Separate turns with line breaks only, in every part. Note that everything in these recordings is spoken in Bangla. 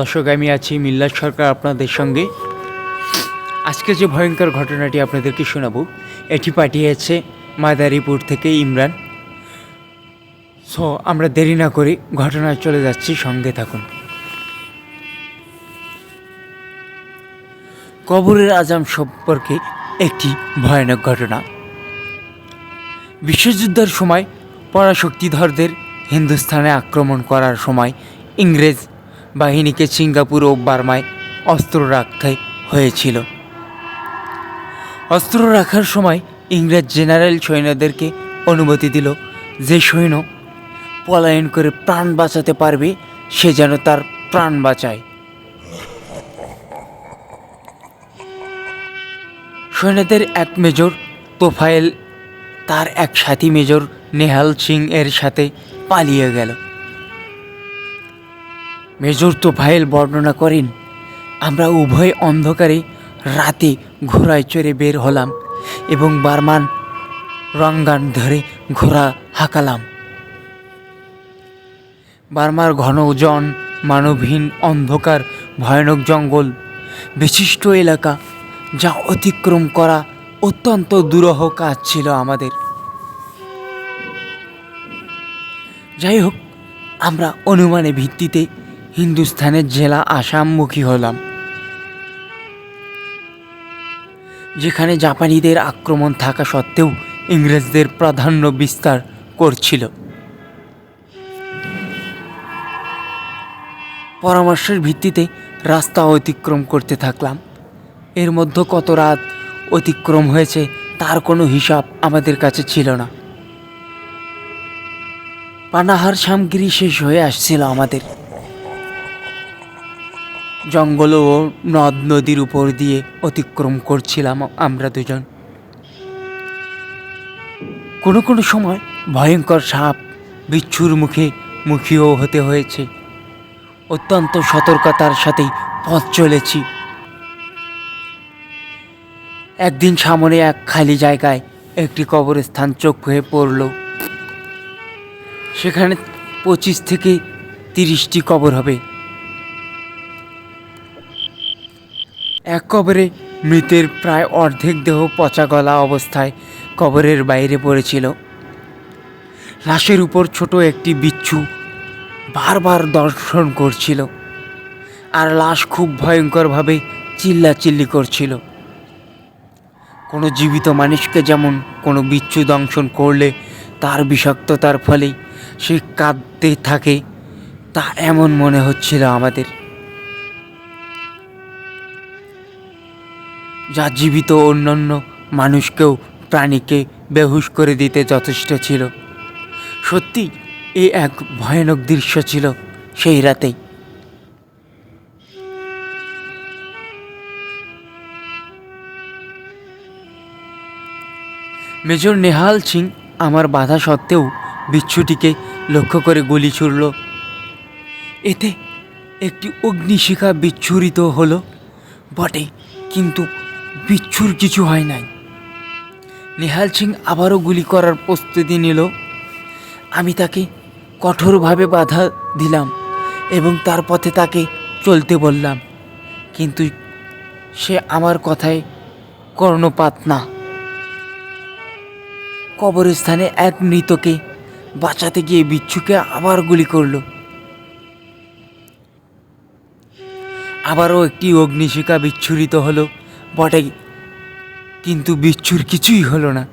দর্শক, আমি আছি মিল্লাত সরকার আপনাদের সঙ্গে। আজকে যে ভয়ঙ্কর ঘটনাটি আপনাদেরকে শোনাবো, এটি পাঠিয়েছে মাদারীপুর থেকে ইমরান। সো, আমরা দেরি না করে ঘটনায় চলে যাচ্ছি, সঙ্গে থাকুন। কবরের আজাম সম্পর্কে একটি ভয়ানক ঘটনা। বিশ্বযুদ্ধের সময় পরাশক্তিধরদের হিন্দুস্থানে আক্রমণ করার সময় ইংরেজ বাহিনীকে সিঙ্গাপুর ও বার্মায় অস্ত্র রাখতে হয়েছিল। অস্ত্র রাখার সময় ইংরেজ জেনারেল সৈন্যদেরকে অনুমতি দিল যে সৈন্য পলায়ন করে প্রাণ বাঁচাতে পারবে, সে যেন তার প্রাণ বাঁচায়। সৈন্যদের এক মেজর তোফায়েল, তার এক সাথী মেজর নেহাল সিং এর সাথে পালিয়ে গেল। মেজর তোফায়েল বর্ণনা করেন, আমরা উভয় অন্ধকারে রাতে ঘোড়ায় চড়ে বের হলাম এবং বারমান রঙ্গান ধরে ঘোড়া হাঁকালাম। বার্মার ঘন জন মানবহীন অন্ধকার, ভয়ানক জঙ্গল, বিশিষ্ট এলাকা, যা অতিক্রম করা অত্যন্ত দুরহ কাজ ছিল আমাদের। যাই হোক, আমরা অনুমানে ভিত্তিতে হিন্দুস্থানের জেলা আসামমুখী হলাম, যেখানে জাপানিদের আক্রমণ থাকা সত্ত্বেও ইংরেজদের প্রাধান্য বিস্তার করছিল। পরামর্শের ভিত্তিতে রাস্তা অতিক্রম করতে থাকলাম। এর মধ্যে কত রাত অতিক্রম হয়েছে তার কোনো হিসাব আমাদের কাছে ছিল না। পানাহার সামগ্রী শেষ হয়ে আসছিল আমাদের। জঙ্গল ও নদ নদীর উপর দিয়ে অতিক্রম করছিলাম আমরা দুজন। কোনো কোনো সময় ভয়ঙ্কর সাপ বিচ্ছুর মুখে মুখীও হতে হয়েছে। অত্যন্ত সতর্কতার সাথেই পথ চলেছি। একদিন সামনে এক খালি জায়গায় একটি কবরস্থান চোখ হয়ে পড়ল। সেখানে পঁচিশ থেকে তিরিশটি কবর হবে। এক কবরে মৃতের প্রায় অর্ধেক দেহ পচা গলা অবস্থায় কবরের বাইরে পড়েছিল। লাশের উপর ছোট একটি বিচ্ছু বারবার দর্শন করছিল আর লাশ খুব ভয়ঙ্করভাবে চিল্লাচিল্লি করছিল। কোনো জীবিত মানুষকে যেমন কোনো বিচ্ছু দংশন করলে তার বিষাক্ততার ফলেই সে কাঁদতে থাকে, তা এমন মনে হচ্ছিল আমাদের। যা জীবিত অন্যান্য মানুষকেও প্রাণীকে বেহুশ করে দিতে যথেষ্ট ছিল। সত্যি, এ এক ভয়ানক দৃশ্য ছিল সেই রাতেই। মেজর নেহাল সিং আমার বাধা সত্ত্বেও বিচ্ছুটিকে লক্ষ্য করে গুলি ছুড়ল। এতে একটি অগ্নিশিখা বিচ্ছুরিত হলো। বটে, কিন্তু বিচ্ছুর কিছু হয় নাই। নেহাল সিং আবারও গুলি করার প্রস্তুতি নিল। আমি তাকে কঠোরভাবে বাধা দিলাম এবং তার পথে তাকে চলতে বললাম, কিন্তু সে আমার কথায় কর্ণপাত না। কবরস্থানে এক মৃতকে বাঁচাতে গিয়ে বিচ্ছুকে আবার গুলি করল। আবারও একটি অগ্নিশিখা বিচ্ছুরিত হলো। বটে। কিন্তু বিচ্ছুর কিছুই হলো না।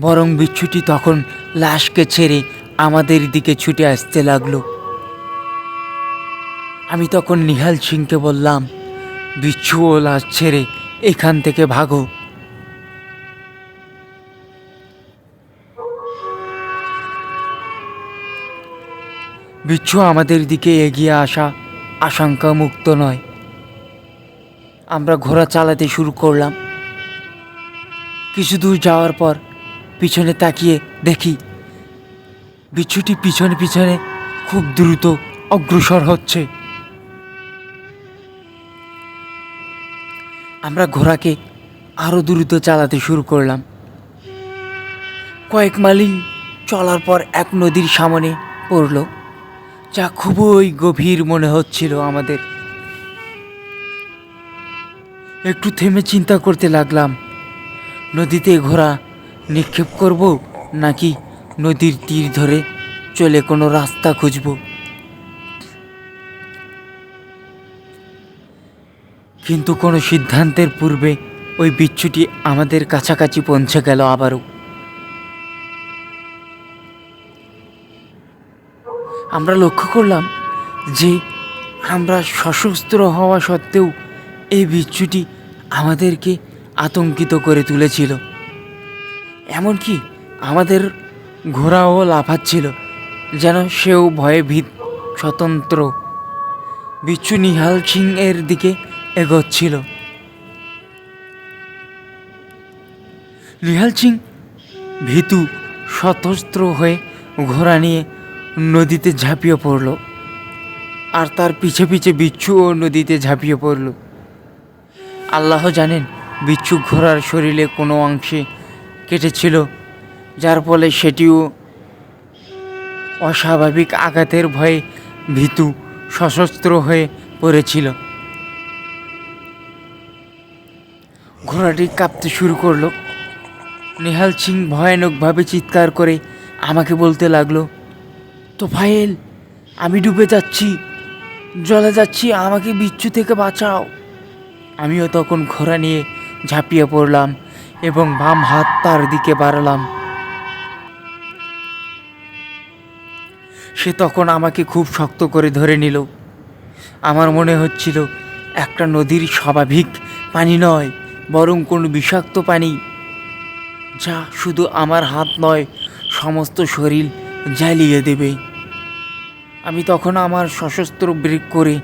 বরং বিচ্ছুটি তখন লাশকে ছেড়ে আমাদের দিকে ছুটে আসতে লাগল। আমি তখন নিহাল সিংকে বললাম, বিচ্ছু ও লাশ ছেড়ে এখান থেকে ভাগো। বিচ্ছু আমাদের দিকে এগিয়ে আসা আশঙ্কা মুক্ত নয়। আমরা ঘোড়া চালাতে শুরু করলাম। কিছু দূর যাওয়ার পর পিছনে তাকিয়ে দেখি, বিচ্ছুটি পিছনে পিছনে খুব দ্রুত অগ্রসর হচ্ছে। আমরা ঘোড়াকে আরও দ্রুত চালাতে শুরু করলাম। কয়েক মাইল চলার পর এক নদীর সামনে পড়ল, যা খুবই গভীর মনে হচ্ছিল আমাদের। একটু থেমে চিন্তা করতে লাগলাম। নদীতে ঘোড়া নিক্ষেপ করব নাকি নদীর তীর ধরে চলে কোনো রাস্তা খুঁজব? কিন্তু কোনো সিদ্ধান্তের পূর্বে ওই বিচ্ছুটি আমাদের কাছাকাছি পৌঁছে গেল আবারও। আমরা লক্ষ্য করলাম যে আমরা সশস্ত্র হওয়া সত্ত্বেও এই বিচ্ছুটি আমাদেরকে আতঙ্কিত করে তুলেছিল। এমনকি আমাদের ঘোড়াও লাফাচ্ছিল, যেন সেও ভয়ে ভীত, স্বতন্ত্র। বিচ্ছু নিহাল সিং এর দিকে এগোচ্ছিল। নিহাল সিং ভীতু, সতস্ত্র হয়ে ঘোড়া নিয়ে নদীতে ঝাঁপিয়ে পড়ল, আর তার পিছে পিছে বিচ্ছুও নদীতে ঝাঁপিয়ে পড়ল। আল্লাহ জানেন, বিচ্ছু ঘোড়ার শরীরে কোনো অংশে কেটেছিল, যার ফলে সেটিও অস্বাভাবিক আঘাতের ভয়ে ভীতু সশস্ত্র হয়ে পড়েছিল। ঘোড়াটি কাঁপতে শুরু করল। নেহাল সিং ভয়ানকভাবে চিৎকার করে আমাকে বলতে লাগল তো ফাইল আমি ডুবে যাচ্ছি। জলে যাচ্ছি, আমাকে বিচ্ছু থেকে বাঁচাও। আমিও তখন ঘোড়া নিয়ে ঝাঁপিয়ে পড়লাম এবং বাম হাত তার দিকে বাড়ালাম। সে তখন আমাকে খুব শক্ত করে ধরে নিল। আমার মনে হচ্ছিল, একটা নদীর স্বাভাবিক পানি নয়, বরং কোনো বিষাক্ত পানি, যা শুধু আমার হাত নয়, সমস্ত শরীর জ্বালিয়ে দেবে। আমি তখন আমার সশস্ত্র ব্রেক করে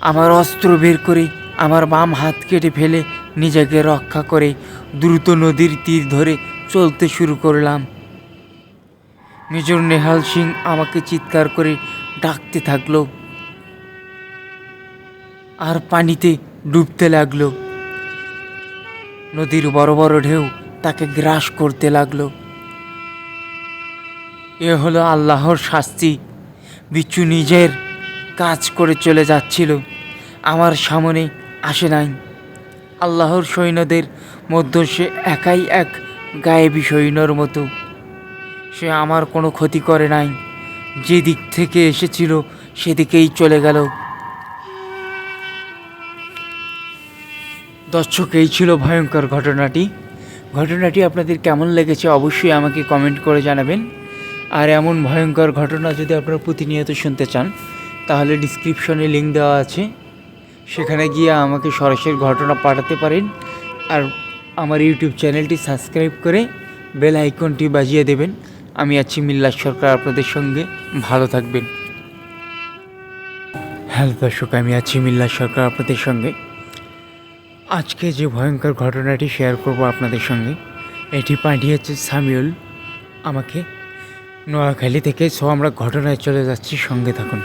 আমার অস্ত্র বের করে আমার বাম হাত কেটে ফেলে নিজেকে রক্ষা করে দ্রুত নদীর তীর ধরে চলতে শুরু করলাম। মেজর নেহাল সিং আমাকে চিৎকার করে ডাকতে থাকল। আর পানিতে ডুবতে লাগল। নদীর বড় বড় ঢেউ তাকে গ্রাস করতে লাগল। এ হলো আল্লাহর শাস্তি। বিচ্ছু নিজের কাজ করে চলে যাচ্ছিল। আমার সামনে আসে নাই। আল্লাহর সৈন্যদের মধ্যে সে একাই এক গায়েবী সৈন্যর মতো। সে আমার কোনো ক্ষতি করে নাই। যে দিক থেকে এসেছিল, সেদিকেই চলে গেল। দর্শক, এই ছিল ভয়ঙ্কর ঘটনাটি। ঘটনাটি আপনাদের কেমন লেগেছে অবশ্যই আমাকে কমেন্ট করে জানাবেন। আর এমন ভয়ঙ্কর ঘটনা যদি আপনারা প্রতিনিয়ত শুনতে চান, তাহলে ডিসক্রিপশনে লিঙ্ক দেওয়া আছে। সেখানে গিয়ে আমাকে সরাসরি ঘটনা পাঠাতে পারেন আর আমার ইউটিউব চ্যানেলটি সাবস্ক্রাইব করে বেল আইকনটি বাজিয়ে দেবেন। আমি আছি মিল্লাস সরকার আপনাদের সঙ্গে। ভালো থাকবেন। হ্যালো দর্শক, আমি আছি মিল্লাস সরকার আপনাদের সঙ্গে। আজকে যে ভয়ঙ্কর ঘটনাটি শেয়ার করব আপনাদের সঙ্গে, এটি পাঠিয়েছে সামিউল। আমাকে নোয়াখালী থেকে, সো আমরা ঘটনায় চলে যাচ্ছি। সঙ্গে থাকুন।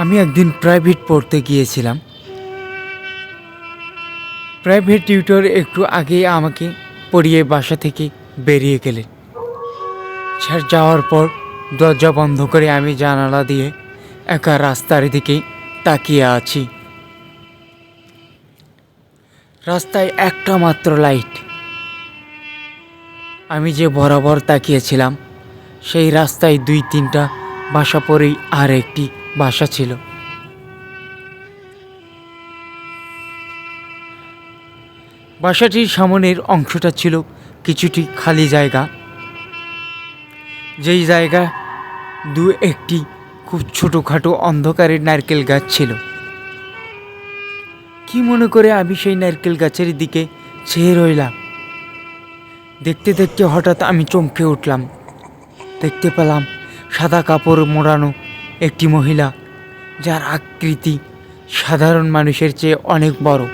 আমি একদিন প্রাইভেট পড়তে গিয়েছিলাম। প্রাইভেট টিউটর একটু আগে আমাকে পড়িয়ে বাসা থেকে বেরিয়ে গেলেন। স্যার, যাওয়ার পর দরজা বন্ধ করে আমি জানালা দিয়ে একা রাস্তার দিকে তাকিয়ে আছি। রাস্তায় একটা মাত্র লাইট আমি যে বরাবর তাকিয়েছিলাম, সেই রাস্তায় দুই তিনটা বাসা পরেই আর একটি বাসা ছিল। বাসাটির সামনের অংশটা ছিল কিছুটি খালি জায়গা। যেই জায়গা দু একটি খুব ছোটোখাটো অন্ধকারের নারকেল গাছ ছিল। কি মনে করে আমি সেই নারকেল গাছের দিকে চেয়ে রইলাম? দেখতে দেখতে হঠাৎ আমি চমকে উঠলাম। দেখতে পেলাম সাদা কাপড় মোড়ানো একটি মহিলা, যার আকৃতি সাধারণ মানুষের চেয়ে অনেক বড়।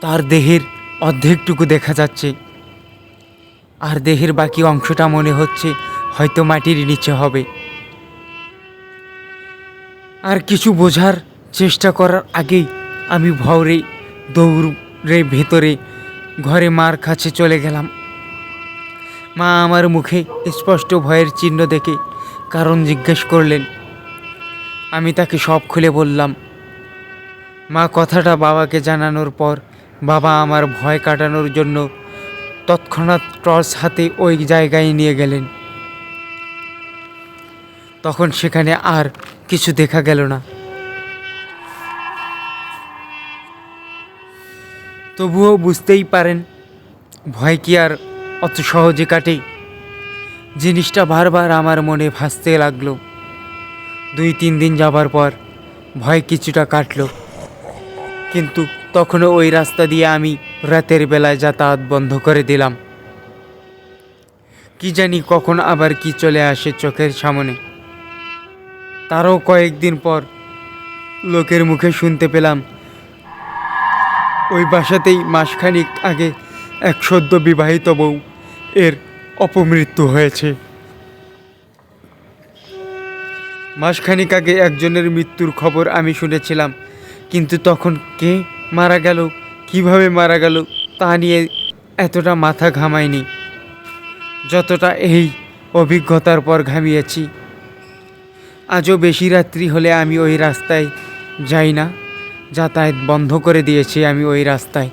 তার দেহের অর্ধেকটুকু দেখা যাচ্ছে। আর দেহের বাকি অংশটা মনে হচ্ছে হয়তো মাটির নিচে হবে। আর কিছু বোঝার চেষ্টা করার আগেই আমি ভওরে দৌড়ে, ভেতরে, ঘরে মার কাছে চলে গেলাম। মা আমার মুখে স্পষ্ট ভয়ের চিহ্ন দেখে কারণ জিজ্ঞেস করলেন। আমি তাকে সব খুলে বললাম, মা, কথাটা বাবাকে জানানোর পর বাবা আমার ভয় কাটানোর জন্য তৎক্ষণাৎ টর্চ হাতে ওই জায়গায় নিয়ে গেলেন। তখন সেখানে আর কিছু দেখা গেল না। তবুও বুঝতেই পারেন, ভয় কি আর অত সহজে কাটে। জিনিসটা বারবার আমার মনে ভাসতে লাগল। দুই, তিন দিন যাবার পর ভয় কিছুটা কাটলো। কিন্তু তখনও ওই রাস্তা দিয়ে আমি রাতের বেলায় যাতায়াত বন্ধ করে দিলাম। কি জানি কখন আবার কি চলে আসে চোখের সামনে। তারও কয়েকদিন পর লোকের মুখে শুনতে পেলাম, ওই বাসাতেই মাসখানিক আগে এক সদ্য বিবাহিত বউ এর অপমৃত্যু হয়েছে। মাসখানিক আগে একজনের মৃত্যুর খবর আমি শুনেছিলাম, কিন্তু তখন কে মারা গেল, কীভাবে মারা গেল, তা নিয়ে এতটা মাথা ঘামায়নি। যতটা এই অভিজ্ঞতার পর ঘামিয়েছি। আজও বেশি রাত্রি হলে আমি ওই রাস্তায় যাই না, যাতায়াত বন্ধ করে দিয়েছি আমি ওই রাস্তায়।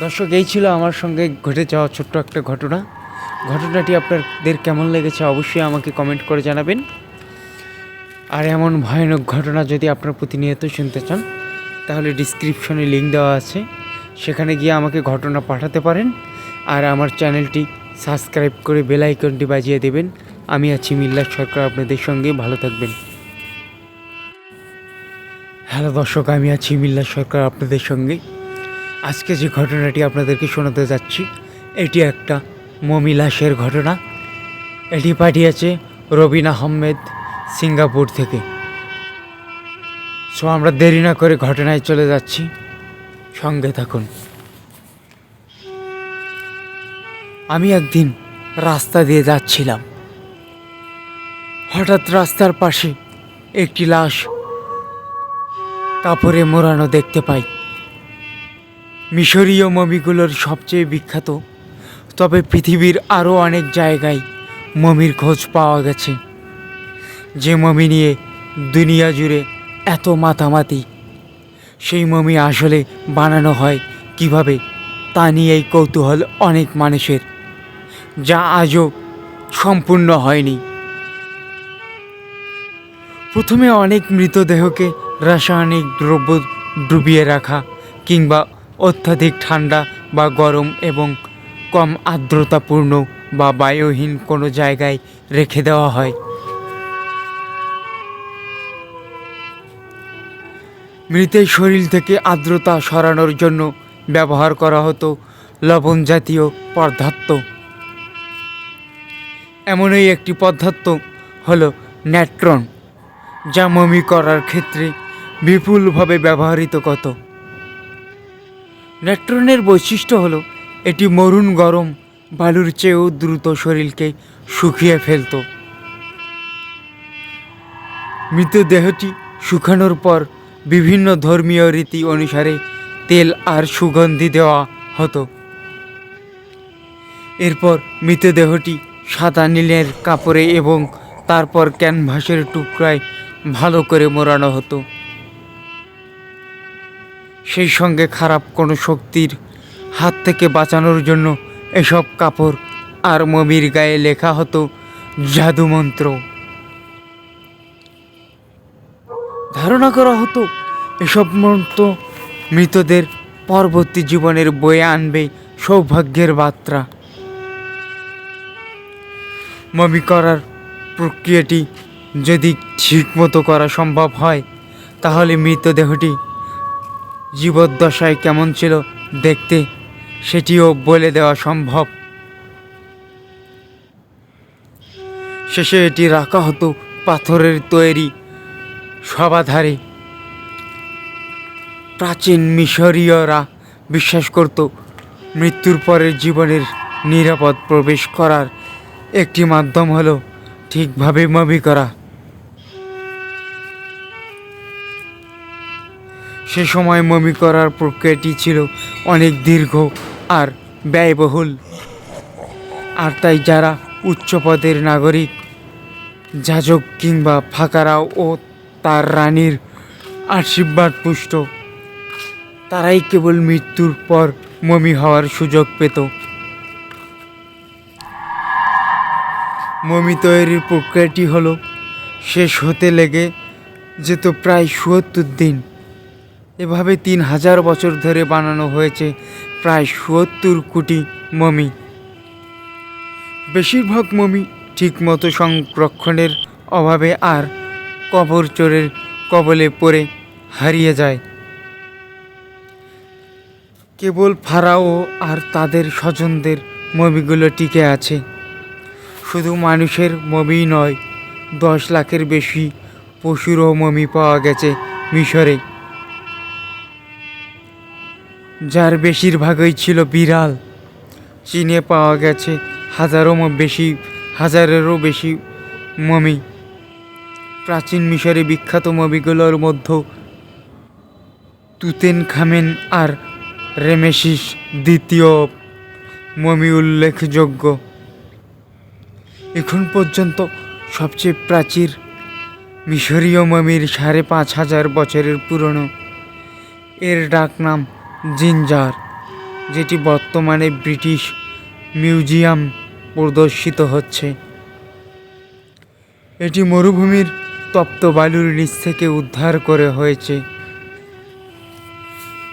দর্শক, এই ছিল আমার সঙ্গে ঘটে যাওয়া ছোট্ট একটা ঘটনা। ঘটনাটি আপনাদের কেমন লেগেছে অবশ্যই আমাকে কমেন্ট করে জানাবেন। আর এমন ভয়ানক ঘটনা যদি আপনার প্রতিনিয়ত শুনতে চান, তাহলে ডিসক্রিপশনে লিঙ্ক দেওয়া আছে। সেখানে গিয়ে আমাকে ঘটনা পাঠাতে পারেন। আর আমার চ্যানেলটি সাবস্ক্রাইব করে বেল আইকনটি বাজিয়ে দেবেন। আমি আছি মিল্লার সরকার, আপনাদের সঙ্গে ভালো থাকবেন। হ্যালো দর্শক, আমি আছি মিল্লার সরকার, আপনাদের সঙ্গে আজকে যে ঘটনাটি আপনাদেরকে শোনাতে যাচ্ছি, এটি একটা মমিলাসের ঘটনা। এটি পাঠিয়েছে রবিন আহমেদ সিঙ্গাপুর থেকে। সো আমরা দেরি না করে ঘটনায় চলে যাচ্ছি। সঙ্গে থাকুন। আমি একদিন রাস্তা দিয়ে যাচ্ছিলাম। হঠাৎ রাস্তার পাশে একটি লাশ কাপড়ে মোড়ানো দেখতে পাই। মিশরীয় মমিগুলোর সবচেয়ে বিখ্যাত। তবে পৃথিবীর আরও অনেক জায়গায় মমির খোঁজ পাওয়া গেছে। যে মমি নিয়ে দুনিয়া জুড়ে এত মাতামাতি, সেই মমি আসলে বানানো হয় কীভাবে তা নিয়েই কৌতূহল অনেক মানুষের, যা আজও সম্পূর্ণ হয়নি। প্রথমে অনেক মৃতদেহকে রাসায়নিক দ্রব্য ডুবিয়ে রাখা কিংবা অত্যাধিক ঠান্ডা বা গরম এবং কম আর্দ্রতাপূর্ণ বা বায়ুহীন কোনো জায়গায় রেখে দেওয়া হয়। মৃতের শরীর থেকে আর্দ্রতা সরানোর জন্য ব্যবহার করা হতো লবণ জাতীয় পদার্থ। এমনই একটি পদার্থ হলো ন্যাট্রন, যা মমি করার ক্ষেত্রে বিপুলভাবে ব্যবহৃত কত ন্যাট্রনের বৈশিষ্ট্য হলো, এটি মরুণ গরম, বালুর চেয়েও দ্রুত শরীরকে শুকিয়ে ফেলত। মৃতদেহটি শুকানোর পর বিভিন্ন ধর্মীয় রীতি অনুসারে তেল আর সুগন্ধি দেওয়া হতো। এরপর মৃতদেহটি সাদা নীলের কাপড়ে এবং তারপর ক্যানভাসের টুকরায় ভালো করে মোড়ানো হতো। সেই সঙ্গে খারাপ কোনো শক্তির হাত থেকে বাঁচানোর জন্য এসব কাপড় আর মমির গায়ে লেখা হতো জাদুমন্ত্র। ধারণা করা হতো এসব মন্ত্র মৃতদের পরবর্তী জীবনের বয়ে আনবে সৌভাগ্যের বার্তা। মমি করার প্রক্রিয়াটি যদি ঠিকমতো করা সম্ভব হয়, তাহলে মৃতদেহটি জীবদ্দশায় কেমন ছিল দেখতে, সেটিও বলে দেওয়া সম্ভব। শেষে এটি রাখা হতো পাথরের তৈরি সবাধারে প্রাচীন মিশরীয়রা বিশ্বাস করত, মৃত্যুর পরের জীবনের নিরাপদ প্রবেশ করার একটি মাধ্যম হলো ঠিকভাবে মমি করা। সে সময় মমি করার প্রক্রিয়াটি ছিল অনেক দীর্ঘ আর ব্যয়বহুল। আর তাই যারা উচ্চ পদের নাগরিক, যাজক কিংবা ফাকারাও ও তার রানীর আশীর্বাদ পুষ্ট, তারাই কেবল মৃত্যুর পর মমি হওয়ার সুযোগ পেত। মমি তৈরির প্রক্রিয়াটি হলো শেষ হতে লেগে যেত প্রায় সুয়াত্তর দিন। এভাবে তিন হাজার বছর ধরে বানানো হয়েছে প্রায় সুয়াত্তর কোটি মমি। বেশিরভাগ মমি ঠিকমতো সংরক্ষণের অভাবে আর কবর চোরের কবলে পড়ে হারিয়ে যায়। কেবল ফারাও আর তাদের স্বজনদের মমিগুলো টিকে আছে। শুধু মানুষের মমি নয়, দশ লাখের বেশি পশুরও মমি পাওয়া গেছে মিশরে। যার বেশিরভাগই ছিল বিড়াল। চীনে পাওয়া গেছে হাজারও ম- বেশি, হাজারেরও বেশি মমি। প্রাচীন মিশরে বিখ্যাত মমিগুলোর মধ্যে তুতেন খামেন আর রেমেসিস দ্বিতীয় মমি উল্লেখযোগ্য। এখন পর্যন্ত সবচেয়ে প্রাচীর মিশরীয় মমির সাড়ে পাঁচ হাজার বছরের পুরনো। এর ডাকনাম জিঞ্জার, যেটি বর্তমানে ব্রিটিশ মিউজিয়াম প্রদর্শিত হচ্ছে। এটি মরুভূমির তপ্ত বালুর নিচ থেকে উদ্ধার করে হয়েছে।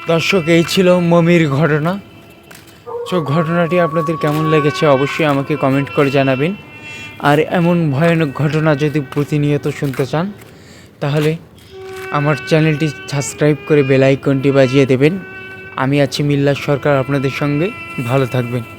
দর্শক, এই ছিল মমির ঘটনা। তো ঘটনাটি আপনাদের কেমন লেগেছে অবশ্যই আমাকে কমেন্ট করে জানাবেন। আর এমন ভয়ানক ঘটনা যদি প্রতিনিয়ত শুনতে চান, তাহলে আমার চ্যানেলটি সাবস্ক্রাইব করে বেল আইকনটি বাজিয়ে দেবেন। আমি আছি মিল্লার সরকার আপনাদের সঙ্গে। ভালো থাকবেন।